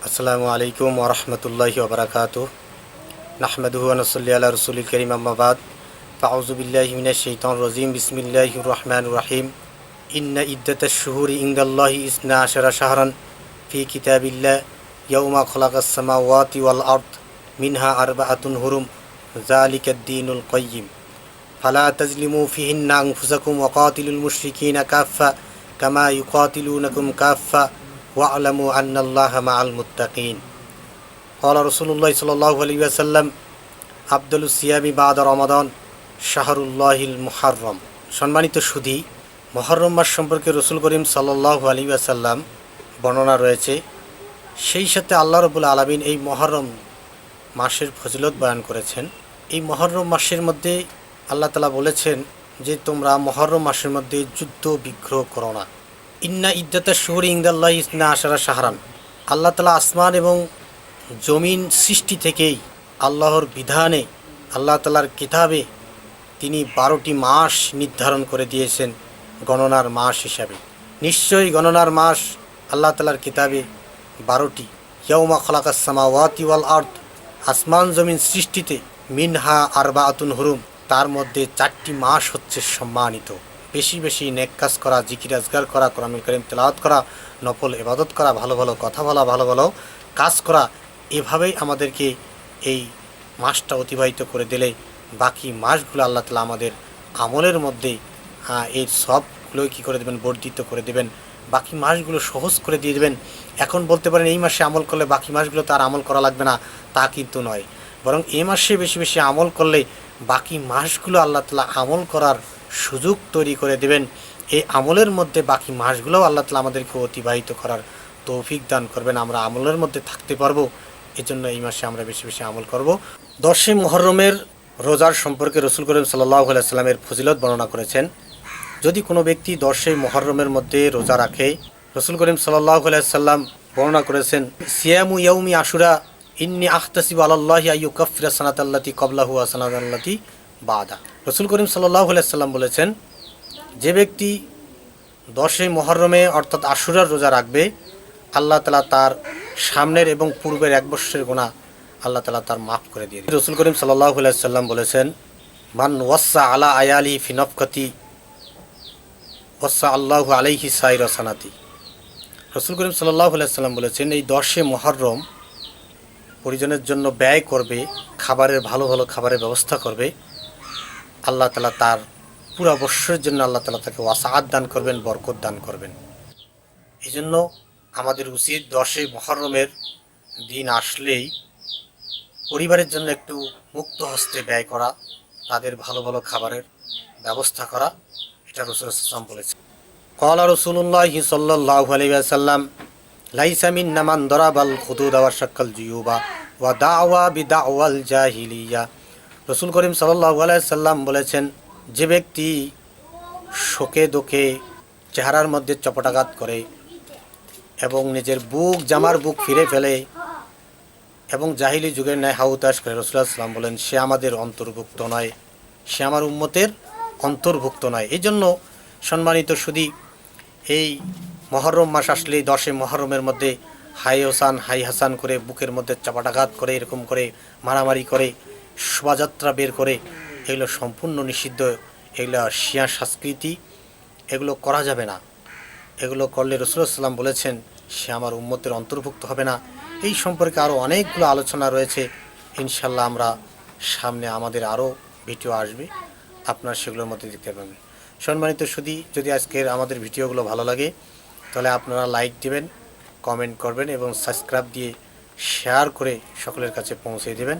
আসসালামু আলাইকুম ওরহমতুল্লাহি ওবরাকাত নাহমেদুহু নসল্লি আল্লাহ রসুল করিম আম্মাবাদ ফাউজুবিল্লাহি মিনাশ শাইতানির রাজিম বিসমিল্লাহির রহমানির রহিম ইন্না ইদ্দাতাশ শুহুরি ইনদাল্লাহি ইসনা আশারা শাহরান ফি কিতাবিল্লাহ ইয়াউমা খলাকাস সামাওয়াতি ওয়াল আরদ মিনহা আরবাআতুন হুরুম যালিকা দ্দীনুল কাইয়্যিম ফালা তাজলিমু ফিহিন্না আনফুসাকুম ওয়াকাতিলুল মুশরিকিনা কাফা কামা ইউকাতিলুনাকুম কাফা ওয়ালামু আন্নাল্লাহ মা আল মুত্তাকিন হল রসুল্লাহ সাল্লাহ আলী আসাল্লাম আব্দুল সিয়াবি বাদ রমাদন শাহরুল্লাহিল মুহাররম সম্মানিত সুধী, মহরম মাস সম্পর্কে রসুল করিম সাল্লাহ আলী আসাল্লাম বর্ণনা রয়েছে। সেই সাথে আল্লাহ রবুল আলমিন এই মহরম মাসের ফজিলত বয়ান করেছেন। এই মহরম মাসের মধ্যে আল্লাহ তালা বলেছেন যে, তোমরা মহরম মাসের মধ্যে যুদ্ধ বিগ্রহ করো না। ইন্না ইদ্দাতা শুহর ইংদাল্লাহ ইসনা আশারা শাহরান। আল্লাহ তালা আসমান এবং জমিন সৃষ্টি থেকেই আল্লাহর বিধানে, আল্লাহ তালার কিতাবে তিনি বারোটি মাস নির্ধারণ করে দিয়েছেন গণনার মাস হিসাবে। নিশ্চয়ই গণনার মাস আল্লাহ তালার কিতাবে বারোটি। ইয়ৌমা খলাকাস সামাওয়াতি ওয়াল আর্থ আসমান জমিন সৃষ্টিতে মিনহা আরবা আতুন হুরুম। তার মধ্যে চারটি মাস হচ্ছে সম্মানিত। বেশি বেশি নেক কাজ করা, জিকির আজগার করা, কোরআনুল করিম তেলাওয়াত করা, নফল এবাদত করা, ভালো ভালো কথা বলা, ভালো ভালো কাজ করা, এভাবেই আমাদেরকে এই মাসটা অতিবাহিত করে দিলে বাকি মাসগুলো আল্লাহ তালা আমাদের আমলের মধ্যে এই সবগুলোই কী করে দেবেন, বর্ধিত করে দেবেন, বাকি মাসগুলো সহজ করে দিয়ে দেবেন। এখন বলতে পারেন এই মাসে আমল করলে বাকি মাসগুলো তার আমল করা লাগবে না, তা কিন্তু নয়। বরং এই মাসে বেশি বেশি আমল করলে বাকি মাসগুলো আল্লাহ তালা আমল করার সুযোগ তৈরি করে দেবেন। এই আমলের মধ্যে বাকি মাসগুলোও আল্লাহ তালা আমাদেরকে অতিবাহিত করার তৌফিক দান করবেন। আমরা আমলের মধ্যে থাকতে পারব, এজন্য এই মাসে আমরা বেশি বেশি আমল করব। দশই মহরমের রোজার সম্পর্কে রসুল করিম সাল্লাহ সাল্লামের ফজিলত বর্ণনা করেছেন, যদি কোনো ব্যক্তি দশই মহরমের মধ্যে রোজা রাখে, রসুল করিম সাল্লাহ সাল্লাম বর্ণনা করেছেন, সিয়ামু ইয়াউমি আশুরা, ইন্নি আখতাসিব আল্লাহ আইয়ু কফিরা সানাত আল্লাতি কবলাহু সানাত আল্লাতি বাদা। রসুল করিম সাল্লাম বলেছেন, যে ব্যক্তি দশই মহরমে অর্থাৎ আশুরার রোজা রাখবে, আল্লাহ তালা তার সামনের এবং পূর্বের এক বৎসরের গোনা আল্লাহ তালা তার মাফ করে দিয়ে রসুল করিম সাল্লাহ সাল্লাম বলেছেন, মান ওয়াসা আলা আয়ালি ফিনফকতি ওয়াসা আল্লাহ আলাইহি সাই রসানাতি রসুল করিম সাল্লাহ সাল্লাম বলেছেন, এই দশে মহরম পরিজনের জন্য ব্যয় করবে, খাবারের ভালো ভালো খাবারের ব্যবস্থা করবে আল্লাহ তালা তার পুরা বৎসরের জন্য আল্লাহ তালা তাকে ওয়াসাহাত দান করবেন, বরকত দান করবেন। এই জন্য আমাদের উচিত দশে মহরমের দিন আসলেই পরিবারের জন্য একটু মুক্ত হস্তে ব্যয় করা, তাদের ভালো ভালো খাবারের ব্যবস্থা করা, এটা রসুল ইসলাম বলেছে কলা রসুল্লাহ সাল্লাহ আলাইসাল্লাম লাইসামিন নামান দরাবাল খুদুদ আওয়া শাক্কাল জিউবা ওয়া দাওয়া বি দাওয়াল জাহিলিয়া। রসুল করিম সাল্লাহ আলাইসাল্লাম বলেছেন, যে ব্যক্তি শোকে দোকে চেহারার মধ্যে চপটাঘাত করে এবং নিজের বুক, জামার বুক ফিরে ফেলে এবং জাহিলি যুগের ন্যায় হাউতাস করে রসুল্লাহ সাল্লাম বলেন, সে আমাদের অন্তর্ভুক্ত নয়। সে আমার উম্মতের অন্তর্ভুক্ত নয়। এই জন্য সম্মানিত সুদী, এই মহরম মাস আসলে দশে মহরমের মধ্যে হাই হোসান হাই হাসান করে বুকের মধ্যে চাপাটাঘাত করে, এরকম করে, মারামারি করে শোভাযাত্রা বের করে এগুলো সম্পূর্ণ নিষিদ্ধ। এগুলো শিয়া সংস্কৃতি, এগুলো করা যাবে না। এগুলো করলে রসুলাম বলেছেন, সে আমার উম্মতের অন্তর্ভুক্ত হবে না। এই সম্পর্কে আরও অনেকগুলো আলোচনা রয়েছে। ইনশাল্লাহ আমরা সামনে আমাদের আরও ভিডিও আসবে। আপনার সেগুলোর মধ্যে দেখতে পাবেন। সম্মানিত সুদী যদি আজকের আমাদের ভিডিওগুলো ভালো লাগে, তাহলে আপনারা লাইক দেবেন, কমেন্ট করবেন এবং সাবস্ক্রাইব দিয়ে শেয়ার করে সকলের কাছে পৌঁছে দেবেন।